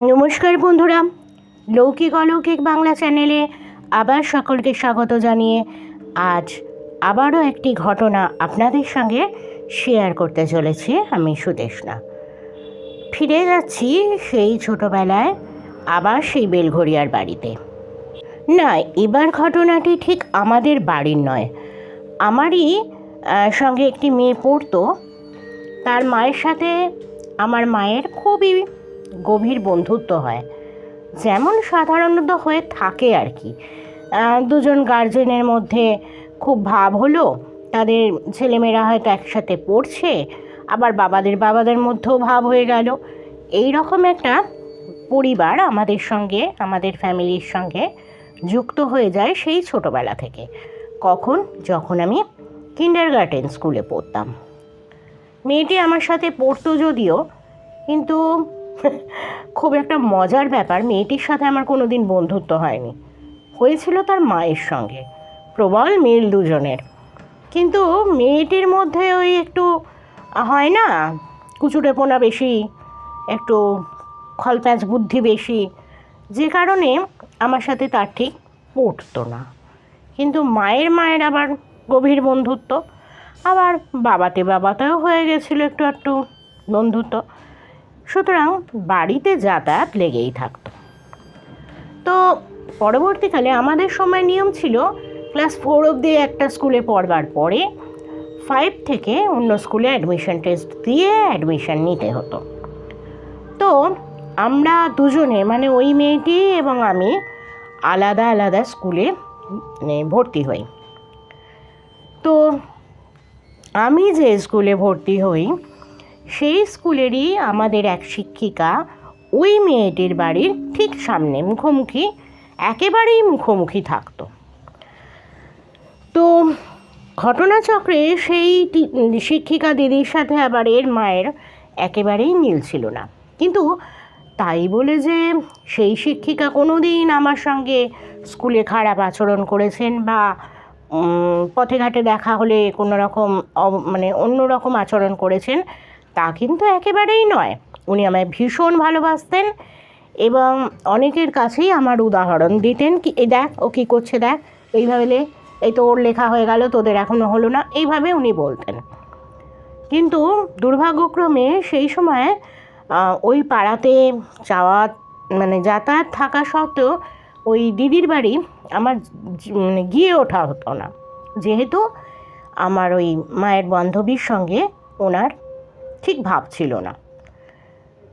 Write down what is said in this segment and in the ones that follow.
নমস্কার বন্ধুরা, লৌকিক অলৌকিক বাংলা চ্যানেলে আবার সকলকে স্বাগত জানিয়ে আজ আবারও একটি ঘটনা আপনাদের সঙ্গে শেয়ার করতে চলেছি আমি সুদেশনা ফিরে যাচ্ছি সেই ছোটোবেলায়, আবার সেই বেলঘড়িয়ার বাড়িতে। না, এবার ঘটনাটি ঠিক আমাদের বাড়ির নয়। আমারই সঙ্গে একটি মেয়ে পড়তো। তার মায়ের সাথে আমার মায়ের খুবই গভীর বন্ধুত্ব হয়। যেমন সাধারণত হয়ে থাকে আর কি। দুজন গার্জেনের মধ্যে খুব ভাব হলো, তাদের ছেলেমেয়েরা হয়তো একসাথে পড়ছে, আবার বাবাদের বাবাদের মধ্যেও ভাব হয়ে গেল। এই রকম একটা পরিবার আমাদের সঙ্গে, আমাদের ফ্যামিলির সঙ্গে যুক্ত হয়ে যায় সেই ছোটোবেলা থেকে। কখন? যখন আমি কিন্ডার গার্ডেন স্কুলে পড়তাম। মেয়েটি আমার সাথে পড়তো যদিও, কিন্তু খুব একটা মজার ব্যাপার, মেয়েটির সাথে আমার কোনো দিন বন্ধুত্ব হয়নি। হয়েছিল তার মায়ের সঙ্গে, প্রবল মিল দুজনের। কিন্তু মেয়েটির মধ্যে ওই একটু, হয় না, কুচুটেপোনা বেশি, একটু খলপ্যাঁচ বুদ্ধি বেশি, যে কারণে আমার সাথে তার ঠিক পড়তো না। কিন্তু মায়ের মায়ের আবার গভীর বন্ধুত্ব, আবার বাবাতে বাবাতেও হয়ে গেছিল একটু একটু বন্ধুত্ব। সুতরাং বাড়িতে যাতায়াত লেগেই থাকতো। তো পরবর্তীকালে আমাদের সময় নিয়ম ছিল, ক্লাস ফোর অবধি একটা স্কুলে পড়বার পরে ফাইভ থেকে অন্য স্কুলে অ্যাডমিশন টেস্ট দিয়ে অ্যাডমিশন নিতে হতো। তো আমরা দুজনে মানে ওই মেয়েটি এবং আমি, আলাদা আলাদা স্কুলে মানে ভর্তি হই। তো আমি যে স্কুলে ভর্তি হই সেই স্কুলেরই আমাদের এক শিক্ষিকা ওই মেয়েটির বাড়ির ঠিক সামনে মুখোমুখি, একেবারেই মুখোমুখি থাকতো। তো ঘটনাচক্রে সেই শিক্ষিকা দিদির সাথে আবার এর মায়ের একেবারেই মিল ছিল না। কিন্তু তাই বলে যে সেই শিক্ষিকা কোনো দিন আমার সঙ্গে স্কুলে খারাপ আচরণ করেছেন বা পথে ঘাটে দেখা হলে কোনো রকম মানে অন্য রকম আচরণ করেছেন তা কিন্তু একেবারেই নয়। উনি আমায় ভীষণ ভালোবাসতেন এবং অনেকের কাছেই আমার উদাহরণ দিতেন কি, এই দেখ, ও কী করছে দেখ, এইভাবে এই তো ওর লেখা হয়ে গেল, তোদের এখনও হলো না। এইভাবে উনি বলতেন। কিন্তু দুর্ভাগ্যক্রমে সেই সময় ওই পাড়াতে যাওয়া মানে যাতায়াত থাকা সত্ত্বেও ওই দিদির বাড়ি আমার মানে গিয়ে ওঠা হতো না। যেহেতু আমার ওই মায়ের বান্ধবীর সঙ্গে ওনার ঠিক ভাব ছিল না।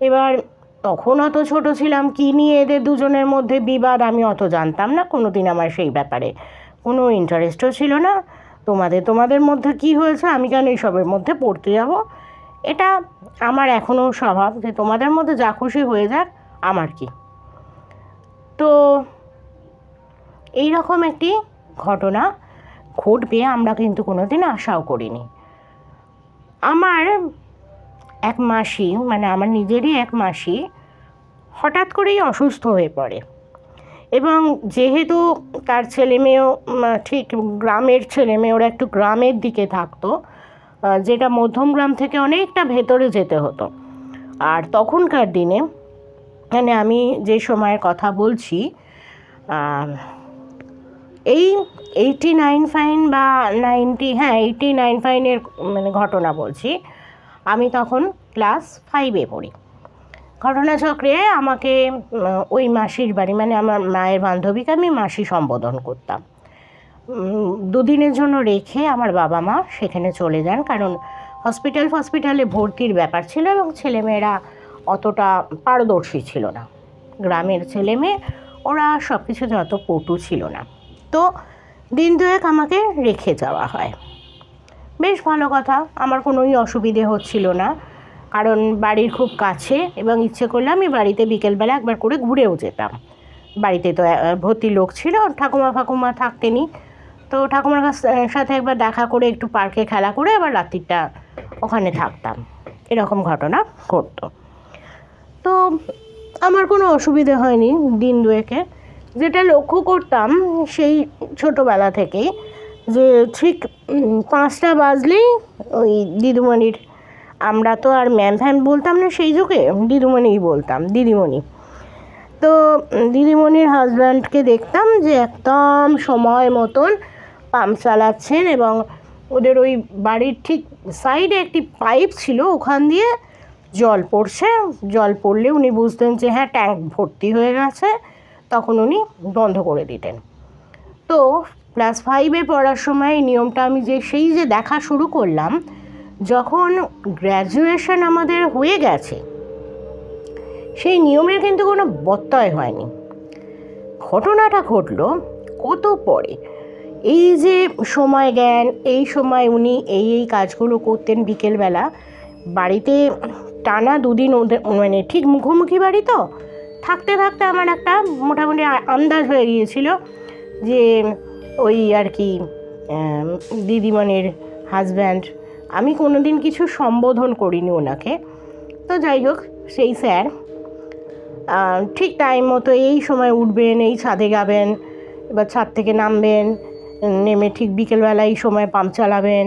এবার, তখন অত ছোট ছিলাম, কী নিয়ে এদের দুজনের মধ্যে বিবাদ আমি অত জানতাম না কোনো দিন আমার সেই ব্যাপারে। কোনো ইন্টারেস্টও ছিল না। তোমাদের তোমাদের মধ্যে কি হয়েছে? আমি কেন এইসবের মধ্যে পড়তে যাব? এটা আমার এখনও স্বভাব যে তোমাদের মধ্যে যা খুশি হয়ে যাক, আমার কি। তো এই রকম একটি ঘটনা ঘটবে, আমরা কিন্তু কোনোদিন আশাও করিনি। আমার এক মাসি মানে আমার নিজেরই এক মাসি, হঠাৎ করেই অসুস্থ হয়ে পড়ে। এবং যেহেতু তার ছেলে মেয়েও ঠিক গ্রামের ছেলে মেয়ে, ওরা একটু গ্রামের দিকে থাকতো যেটা মধ্যমগ্রাম থেকে অনেকটা ভেতরে যেতে হতো। আর তখনকার দিনে মানে আমি যে সময়ের কথা বলছি এই এইটি নাইন ফাইন বা নাইনটি হ্যাঁ এইটি নাইন ফাইনের মানে ঘটনা বলছি আমি তখন ক্লাস ফাইভে পড়ি। ঘটনাচক্রে আমাকে ওই মাসির বাড়ি মানে আমার মায়ের বান্ধবীকে আমি মাসি সম্বোধন করতাম। দুদিনের জন্য রেখে আমার বাবা মা সেখানে চলে যান, কারণ হসপিটাল হসপিটালে ভর্তির ব্যাপার ছিল এবং ছেলেমেয়েরা অতটা পারদর্শী ছিল না। গ্রামের ছেলে মেয়ে ওরা সব কিছুতে অত পটু ছিল না। তো দিন দুয়েক আমাকে রেখে যাওয়া হয়। বেশ ভালো কথা। আমার কোনোই অসুবিধে হচ্ছিল না। কারণ বাড়ির খুব কাছে এবং ইচ্ছে করলে আমি বাড়িতে বিকেলবেলা একবার করে ঘুরেও যেতাম। বাড়িতে তো ভর্তি লোক ছিল, ঠাকুমা ফাকুমা থাকতেনি। তো ঠাকুমার কাছ সাথে একবার দেখা করে একটু পার্কে খেলা করে আবার রাত্রিটা ওখানে থাকতাম। এরকম ঘটনা ঘটতো। তো আমার কোনো অসুবিধে হয়নি দিন দুয়েকে। যেটা লক্ষ্য করতাম সেই ছোটোবেলা থেকেই যে ঠিক পাঁচটা বাজলেই ওই দিদিমণির, আমরা তো আর ম্যাম ফ্যাম বলতাম না সেই যুগে, দিদিমণিই বলতাম, দিদিমণি। তো দিদিমণির হাজব্যান্ডকে দেখতাম যে একদম সময় মতন পাম্প চালাচ্ছেন এবং ওদের ওই বাড়ির ঠিক সাইডে একটি পাইপ ছিল, ওখান দিয়ে জল পড়ছে। জল পড়লে উনি বুঝতেন যে হ্যাঁ ট্যাঙ্ক ভর্তি হয়ে গেছে। তখন উনি বন্ধ করে দিতেন। তো ক্লাস ফাইভে পড়ার সময় নিয়মটা আমি যে, সেই যে দেখা শুরু করলাম, যখন গ্র্যাজুয়েশন আমাদের হয়ে গেছে, সেই নিয়মের কিন্তু কোনো বত্যয় হয়নি। ঘটনাটা ঘটলো কত পরে? এই যে সময় জ্ঞান, এই সময় উনি এই এই কাজগুলো করতেন বিকেলবেলা, বাড়িতে টানা দুদিন ওদের মানে ঠিক মুখোমুখি বাড়ি তো, থাকতে থাকতে আমার একটা মোটামুটি আন্দাজ হয়ে গিয়েছিল যে ওই আর কি দিদিমণির হাজব্যান্ড আমি কোনো দিন কিছু সম্বোধন করিনি ওনাকে। তো যাই হোক, সেই স্যার ঠিক টাইম মতো এই সময় উঠবেন, এই ছাদে যাবেন, এবার ছাদ থেকে নামবেন, নেমে ঠিক বিকেলবেলা এই সময় পাম্প চালাবেন,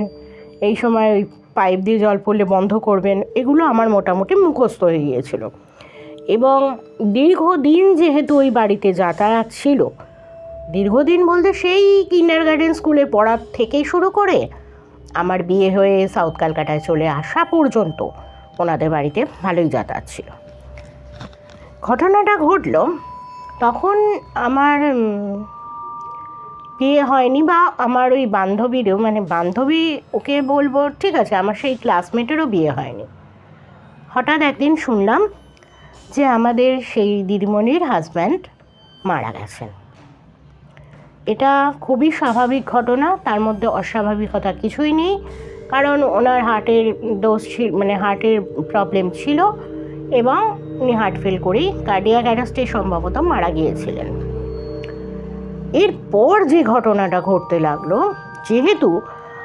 এই সময় ওই পাইপ দিয়ে জল পড়লে বন্ধ করবেন, এগুলো আমার মোটামুটি মুখস্থ হয়ে গিয়েছিল। এবং দীর্ঘদিন যেহেতু ওই বাড়িতে যাতায়াত ছিল দীর্ঘদিন বলতে সেই কিন্ডার গার্ডেন স্কুলে পড়ার থেকেই শুরু করে আমার বিয়ে হয়ে সাউথ ক্যালকাটায় চলে আসা পর্যন্ত ওনাদের বাড়িতে ভালোই যাতায়াত ছিল। ঘটনাটা ঘটলো, তখন আমার বিয়ে হয়নি বা আমার ওই বান্ধবীরও মানে বান্ধবী ওকে বলব, ঠিক আছে, আমার সেই ক্লাসমেটেরও বিয়ে হয়নি। হঠাৎ একদিন শুনলাম যে আমাদের সেই দিদিমণির হাজব্যান্ড মারা গেছেন। এটা খুবই স্বাভাবিক ঘটনা, তার মধ্যে অস্বাভাবিকতা কিছুই নেই, কারণ ওনার হার্টের দোষ ছিল মানে হার্টের প্রবলেম ছিল এবং উনি হার্ট ফেল করেই কার্ডিয়াক অ্যারেস্টে সম্ভবত মারা গিয়েছিলেন। এরপর যে ঘটনাটা ঘটতে লাগল, যেহেতু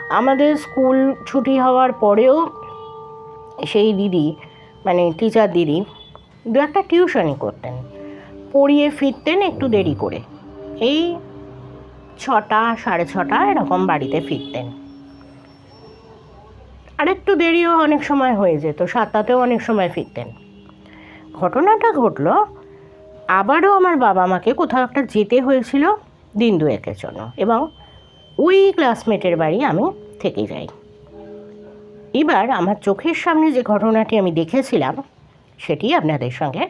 আমাদের স্কুল ছুটি হওয়ার পরেও সেই দিদি মানে টিচার দিদি, দু একটা টিউশনই করতেন, পড়িয়ে ফিরতেন একটু দেরি করে। এই ছটা, সাড়ে ছটা এরকম বাড়িতে ফিরতেন। আর একটু দেরিও অনেক সময় হয়ে যেত, সাতটাতেও অনেক সময় ফিরতেন। ঘটনাটা ঘটলো, আবারও আমার বাবা মাকে কোথাও একটা যেতে হয়েছিল দিন দুয়েকের জন্য এবং ওই ক্লাসমেটের বাড়ি আমি থেকে যাই। এবার আমার চোখের সামনে যে ঘটনাটি আমি দেখেছিলাম, সেটি আপনাদের সঙ্গে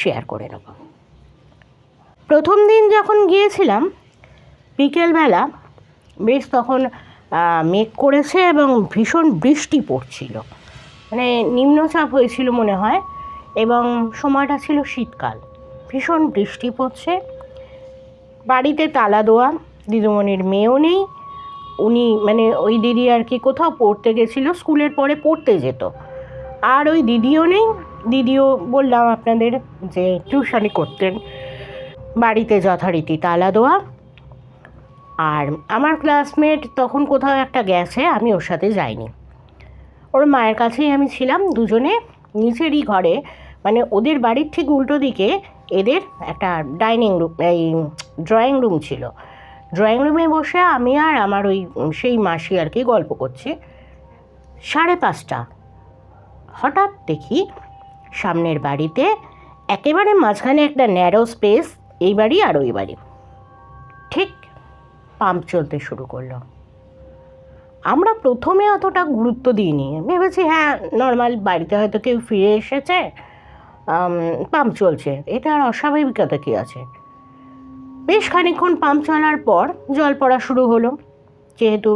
শেয়ার করে নেব। প্রথম দিন যখন গিয়েছিলাম বিকেলবেলা বেশ তখন মেঘ করেছে এবং ভীষণ বৃষ্টি পড়ছিল। মানে নিম্নচাপ হয়েছিল মনে হয় এবং সময়টা ছিল শীতকাল। ভীষণ বৃষ্টি পড়ছে। বাড়িতে তালা দেওয়া দিদিমণির মেয়েও নেই। উনি মানে ওই দিদি আর কি কোথাও পড়তে গেছিল, স্কুলের পরে পড়তে যেত। আর ওই দিদিও নেই। দিদিও বললাম আপনাদের যে টিউশনি করতেন। বাড়িতে যথারীতি তালা দেওয়া আর আমার ক্লাসমেট তখন কোথাও একটা গেছে, আমি ওর সাথে যাইনি। ওর মায়ের কাছেই আমি ছিলাম দুজনে, নিচেরই ঘরে মানে ওদের বাড়ির ঠিক উল্টো দিকে এদের একটা ডাইনিং রুম এই ড্রয়িং রুম ছিল। ড্রয়িং রুমে বসে আমি আর আমার ওই সেই মাসি আর কি গল্প করছি। সাড়ে পাঁচটা। হঠাৎ দেখি সামনের বাড়িতে একেবারে মাঝখানে একটা ন্যারো স্পেস এই বাড়ি আর ওই বাড়ি। ঠিক পাম্প চলতে শুরু করল। আমরা প্রথমে অতটা গুরুত্ব দিইনি। ভেবেছি হ্যাঁ নর্মাল বাড়িতে হয়তো কেউ ফিরে এসেছে পাম্প চলছে। এটা আর অস্বাভাবিকতা কী আছে? বেশ খানিকক্ষণ পাম্প চলার পর জল পড়া শুরু হলো। যেহেতু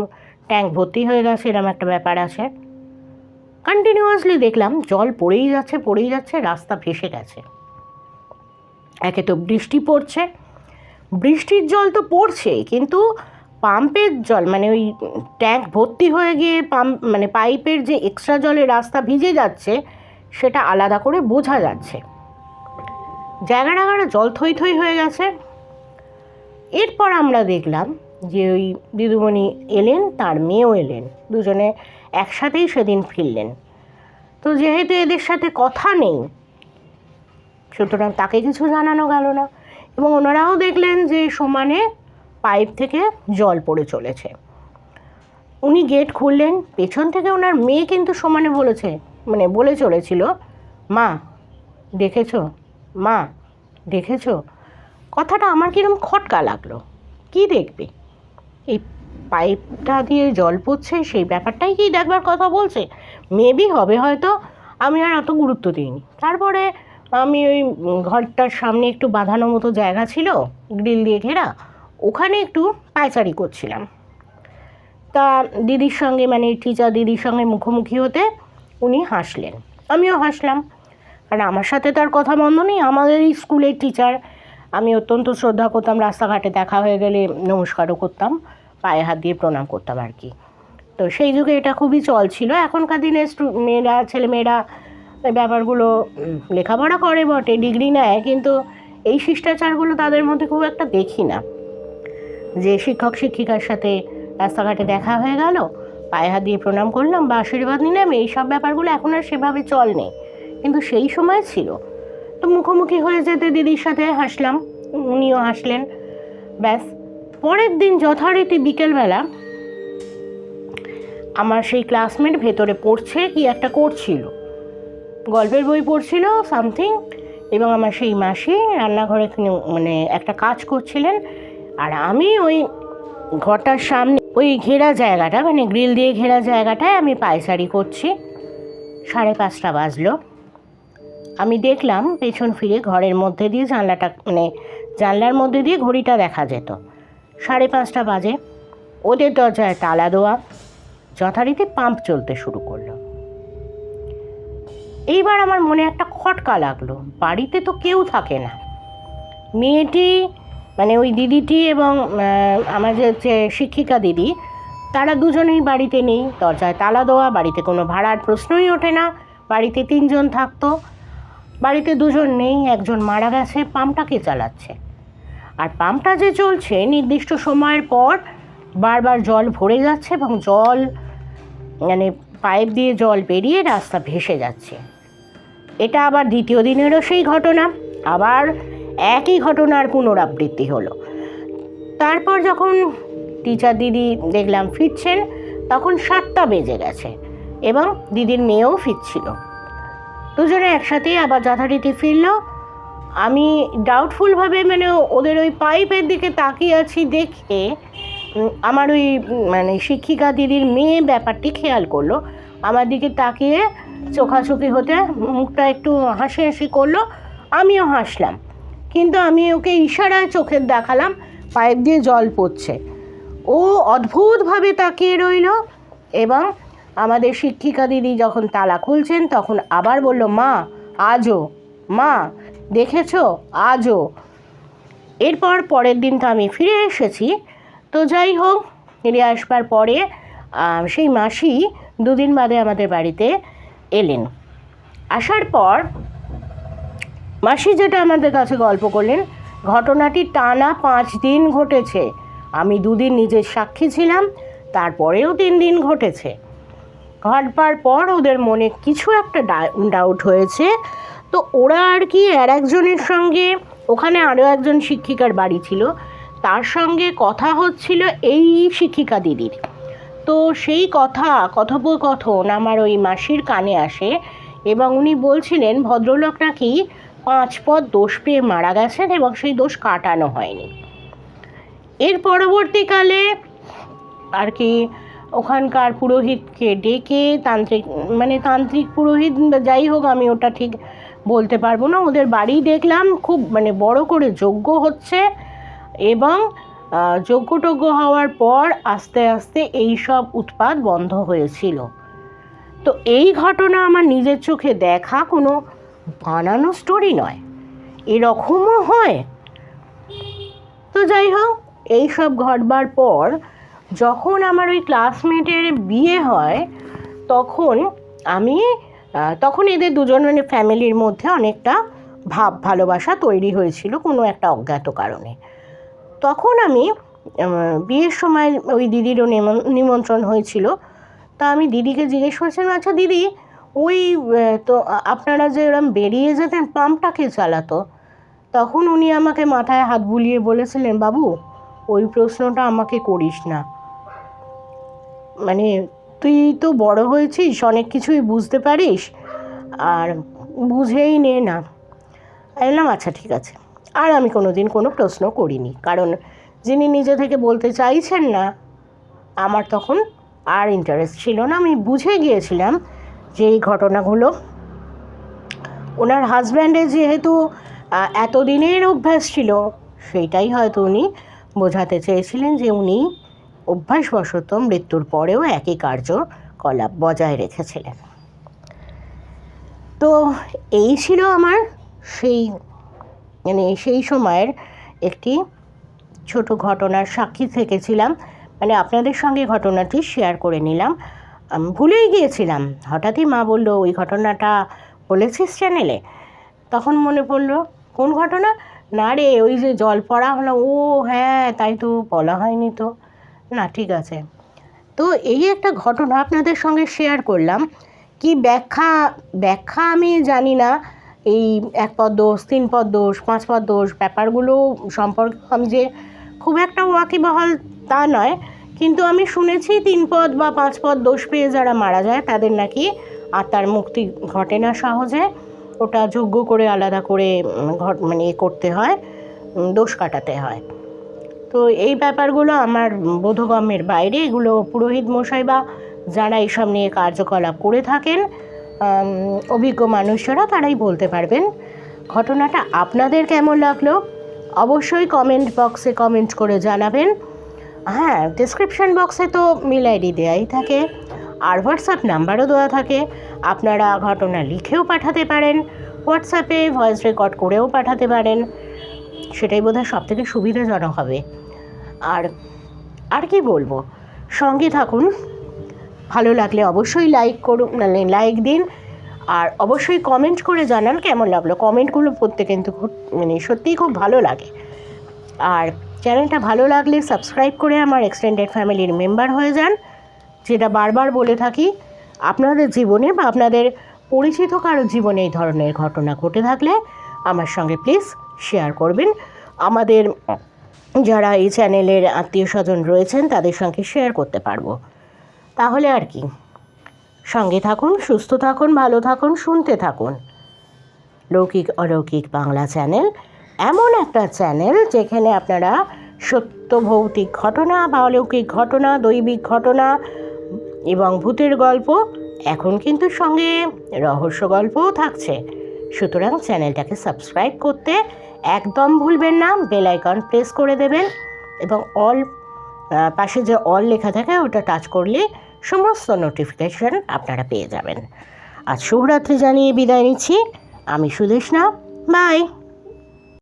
ট্যাঙ্ক ভর্তি হয়ে গেছে এরকম একটা ব্যাপার আছে। কন্টিনিউয়াসলি দেখলাম, জল পড়েই যাচ্ছে পড়েই যাচ্ছে, রাস্তা ভেসে গেছে। একে তো বৃষ্টি পড়ছে। বৃষ্টির জল তো পড়ছে, কিন্তু পাম্পের জল মানে ওই ট্যাঙ্ক ভর্তি হয়ে গিয়ে পাম্প মানে পাইপের যে এক্সট্রা জলের রাস্তা ভিজে যাচ্ছে, সেটা আলাদা করে বোঝা যাচ্ছে। জায়গা জায়গাটা জল থই থই হয়ে গেছে। এরপর আমরা দেখলাম যে ওই দিদুমণি এলেন, তার মেয়েও এলেন, দুজনে একসাথেই সেদিন ফিরলেন। তো যেহেতু এদের সাথে কথা নেই, সুতরাং তাকে কিছু জানানো গেল না। এবং ওনারাও দেখলেন যে সমানে পাইপ থেকে জল পড়ে চলেছে। উনি গেট খুললেন, পেছন থেকে ওনার মেয়ে কিন্তু সমানে বলেছে মানে বলে চলেছিল, মা, দেখেছ? মা, দেখেছ? কথাটা আমার কিরম খটকা লাগল। কি দেখবে? এই পাইপটা দিয়ে জল পড়ছে, সেই ব্যাপারটাই কি দেখবার কথা বলছে? মেবি হবে হয়তো, আমি আর অত গুরুত্ব দিইনি। তারপরে আমি ওই ঘরটার সামনে একটু বাঁধানো মতো জায়গা ছিল, গ্রিল দিয়ে ঘেরা, ওখানে একটু পায়চারি করছিলাম। তা দিদির সঙ্গে মানে টিচার দিদির সঙ্গে মুখোমুখি হতে উনি হাসলেন। আমিও হাসলাম। কারণ আমার সাথে তার কথা বন্ধ নেই, আমাদের স্কুলের টিচার। আমি অত্যন্ত শ্রদ্ধা করতাম, রাস্তাঘাটে দেখা হয়ে গেলে নমস্কারও করতাম, পায়ে হাত দিয়ে প্রণাম করতাম আর কি। তো সেই যুগে এটা খুবই চল ছিল। এখনকার দিনে মেয়েরা, ছেলেমেয়েরা এই ব্যাপারগুলো লেখাপড়া করে বটে, ডিগ্রি নেয়, কিন্তু এই শিষ্টাচারগুলো তাদের মধ্যে খুব একটা দেখি না। যে শিক্ষক শিক্ষিকার সাথে রাস্তাঘাটে দেখা হয়ে গেল, পায়ে হাত দিয়ে প্রণাম করলাম, বা আশীর্বাদ নিলাম এই সব ব্যাপারগুলো এখন আর সেভাবে চল নেই। কিন্তু সেই সময় ছিল। তো মুখোমুখি হয়ে যেতে দিদির সাথে হাসলাম, উনিও হাসলেন। ব্যাস, পরের দিন যথারীতি বিকেলবেলা আমার সেই ক্লাসমেট ভেতরে পড়ছে, কি একটা করছিল। গল্পের বই পড়ছিল সামথিং এবং আমার সেই মাসি রান্নাঘরে মানে একটা কাজ করছিলেন, আর আমি ওই ঘরটার সামনে, ওই ঘেরা জায়গাটা মানে গ্রিল দিয়ে ঘেরা জায়গাটায় আমি পায়চারি করছি। সাড়ে পাঁচটা বাজলো। আমি দেখলাম পেছন ফিরে ঘরের মধ্যে দিয়ে জানলাটা মানে জানলার মধ্যে দিয়ে ঘড়িটা দেখা যেত। সাড়ে পাঁচটা বাজে। ওদের দরজায় তালা দেওয়া। যথারীতি পাম্প চলতে শুরু করল। এইবার আমার মনে একটা খটকা লাগল। বাড়িতে তো কেউ থাকে না। মেয়েটি মানে ওই দিদিটি এবং আমাদের যে শিক্ষিকা দিদি, তারা দুজনেই বাড়িতে নেই। দরজায় তালা দেওয়া, বাড়িতে কোনো ভাড়ার প্রশ্নই ওঠে না। বাড়িতে তিনজন থাকতো। বাড়িতে দুজন নেই, একজন মারা গেছে, পাম্পটা কে চালাচ্ছে? আর পাম্পটা যে চলছে, নির্দিষ্ট সময়ের পর বারবার জল ভরে যাচ্ছে এবং জল মানে পাইপ দিয়ে জল বেরিয়ে রাস্তা ভেসে যাচ্ছে। এটা আবার দ্বিতীয় দিনেরও সেই ঘটনা। আবার একই ঘটনার পুনরাবৃত্তি হলো। তারপর যখন টিচার দিদি দেখলাম ফিরছেন, তখন সাতটা বেজে গেছে এবং দিদির মেয়েও ফিরছিল। দুজনে একসাথেই আবার যথারীতি ফিরলো। আমি ডাউটফুলভাবে মানে ওদের ওই পাইপের দিকে তাকিয়ে আছি দেখে আমার ওই মানে শিক্ষিকা দিদির মেয়ে ব্যাপারটি খেয়াল করল। আমার দিকে তাকিয়ে চোখাচোখি হতে মুখটা একটু হাসি হাসি করল, আমিও হাসলাম। কিন্তু আমি ওকে ইশারায় চোখের দেখালাম, পাইপ দিয়ে জল পড়ছে। ও অদ্ভুতভাবে তাকিয়ে রইল এবং আমাদের শিক্ষিকা দিদি যখন তালা খুলছেন তখন আবার বলল, মা, আজও, মা, দেখেছ? আজও। এরপর পরের দিন তো আমি ফিরে এসেছি। তো যাই হোক, ফিরে আসবার পরে সেই মাসি দুদিন বাদে আমাদের বাড়িতে এলেন। আসার পর মাসি যেটা আমাদের কাছে গল্প করলেন, ঘটনাটি টানা পাঁচ দিন ঘটেছে। আমি দুদিন নিজের সাক্ষী ছিলাম, তারপরেও তিন দিন ঘটেছে। ঘটবার পর ওদের মনে কিছু একটা ডাউট হয়েছে। তো ওরা আর কি আর একজনের সঙ্গে, ওখানে আরও একজন শিক্ষিকার বাড়ি ছিল, তার সঙ্গে কথা হচ্ছিল এই শিক্ষিকা দিদির। তো সেই কথা, কথোপকথন আমার ওই মাসির কানে আসে এবং উনি বলছিলেন, ভদ্রলোক নাকি পাঁচ পদ দোষ পেয়ে মারা গেছেন এবং সেই দোষ কাটানো হয়নি। এর পরবর্তীকালে আর কি ওখানকার পুরোহিতকে ডেকে তান্ত্রিক মানে তান্ত্রিক পুরোহিত যাই হোক আমি ওটা ঠিক বলতে পারব না, ওদের বাড়ি দেখলাম, খুব মানে বড় করে যজ্ঞ হচ্ছে এবং যজ্ঞটজ্ঞ হওয়ার পর আস্তে আস্তে এই সব উৎপাত বন্ধ হয়েছিল। তো এই ঘটনা আমার নিজের চোখে দেখা কোনো বানানো স্টোরি নয়। এরকমও হয়। তো যাই হোক, এই সব ঘটবার পর যখন আমার ওই ক্লাসমেটের বিয়ে হয়, তখন আমি তখন এদের দুজনের ফ্যামিলির মধ্যে অনেকটা ভাব ভালোবাসা তৈরি হয়েছিল কোনো একটা অজ্ঞাত কারণে। তখন আমি বিয়ের সময় ওই দিদিরও নিমন্ত্রণ হয়েছিল। তা আমি দিদিকে জিজ্ঞেস করেছিলাম আচ্ছা দিদি, ওই তো আপনারা যে ওরম বেরিয়ে যেতেন পাম্পটাকে চালাতো? তখন উনি আমাকে মাথায় হাত বুলিয়ে বলেছিলেন, বাবু, ওই প্রশ্নটা আমাকে করিস না। মানে তুই তো বড় হয়েছিস, অনেক কিছুই বুঝতে পারিস, আর বুঝেই নে না। বললাম আচ্ছা ঠিক আছে। আর আমি কোনো দিন কোনো প্রশ্ন করিনি। কারণ যিনি নিজে থেকে বলতে চাইছেন না, আমার তখন আর ইন্টারেস্ট ছিল না। আমি বুঝে গিয়েছিলাম যে এই ঘটনাগুলো ওনার হাজব্যান্ডের যেহেতু এতদিনের অভ্যাস ছিল, সেইটাই হয়তো উনি বোঝাতে চেয়েছিলেন যে উনি অভ্যাসবশত মৃত্যুর পরেও একই কার্যকলাপ বজায় রেখেছিলেন। তো এই ছিল আমার সেই মানে সেই সময়ের একটি ছোট ঘটনার সাক্ষী থেকেছিলাম। মানে আপনাদের সঙ্গে ঘটনাটি শেয়ার করে নিলাম। ভুলেই গিয়েছিলাম। হঠাৎই মা বলল, ওই ঘটনাটা বলেছিস চ্যানেলে তখন মনে পড়ল, কোন ঘটনা? না রে, ওই যে জল পড়া হলো। ও হ্যাঁ তাই তো, বলা হয়নি তো। না, ঠিক আছে। তো এই একটা ঘটনা আপনাদের সঙ্গে শেয়ার করলাম। কি ব্যাখ্যা ব্যাখ্যা আমি জানি না। এই এক পদ দোষ, তিন পদ দোষ, পাঁচ পদ দোষ ব্যাপারগুলো সম্পর্কে আমি যে খুব একটা ওয়াকিবহাল তা নয়, কিন্তু আমি শুনেছি তিন পদ বা পাঁচ পদ দোষ পেয়ে যারা মারা যায় তাদের নাকি আত্মার মুক্তি ঘটে না সহজে। ওটা যোগ্য করে আলাদা করে ঘট মানে এ করতে হয় দোষ কাটাতে হয়। তো এই ব্যাপারগুলো আমার বোধগম্যের বাইরে, এগুলো পুরোহিত মশাই বা যারা এইসব নিয়ে কার্যকলাপ করে থাকেন অভিজ্ঞ মানুষরা তারাই বলতে পারবেন। ঘটনাটা আপনাদের কেমন লাগল? অবশ্যই কমেন্ট বক্সে কমেন্ট করে জানাবেন। হ্যাঁ ডিসক্রিপশন বক্সে তো মেল আইডি দেওয়াই থাকে। আর হোয়াটসঅ্যাপ নাম্বারও দেওয়া থাকে। আপনারা ঘটনা লিখেও পাঠাতে পারেন। হোয়াটসঅ্যাপে ভয়েস রেকর্ড করেও পাঠাতে পারেন। সেটাই বোধহয় সব থেকে সুবিধাজনক হবে। আর আর কি বলব? সঙ্গে থাকুন। ভালো লাগলে অবশ্যই লাইক করুন মানে লাইক দিন। আর অবশ্যই কমেন্ট করে জানান কেমন লাগল। কমেন্টগুলো পড়তে কিন্তু খুব মানে সত্যিই খুব ভালো লাগে। আর চ্যানেলটা ভালো লাগলে সাবস্ক্রাইব করে আমার এক্সটেন্ডেড ফ্যামিলির মেম্বার হয়ে যান, যেটা বারবার বলে থাকি, আপনাদের জীবনে বা আপনাদের পরিচিত কারও জীবনে এই ধরনের ঘটনা ঘটে থাকলে আমার সঙ্গে প্লিজ শেয়ার করবেন। আমাদের যারা এই চ্যানেলের আত্মীয় স্বজন রয়েছেন, তাদের সঙ্গে শেয়ার করতে পারব। তাহলে আর কি। সঙ্গে থাকুন, সুস্থ থাকুন, ভালো থাকুন, শুনতে থাকুন। লৌকিক অলৌকিক বাংলা চ্যানেল, এমন একটা চ্যানেল যেখানে আপনারা সত্য ভৌতিক ঘটনা বা অলৌকিক ঘটনা, দৈবিক ঘটনা এবং ভূতের গল্প, এখন কিন্তু সঙ্গে রহস্য গল্পও থাকছে। সুতরাং চ্যানেলটাকে সাবস্ক্রাইব করতে একদম ভুলবেন না, বেল আইকন প্রেস করে দেবেন এবং অল পাশে যে অল লেখা থাকে ওটা টাচ করলে সমস্ত নোটিফিকেশন আপনারা পেয়ে যাবেন। আজ শুভরাত্রি জানিয়ে বিদায় নিচ্ছি। আমি সুদেশনা। বাই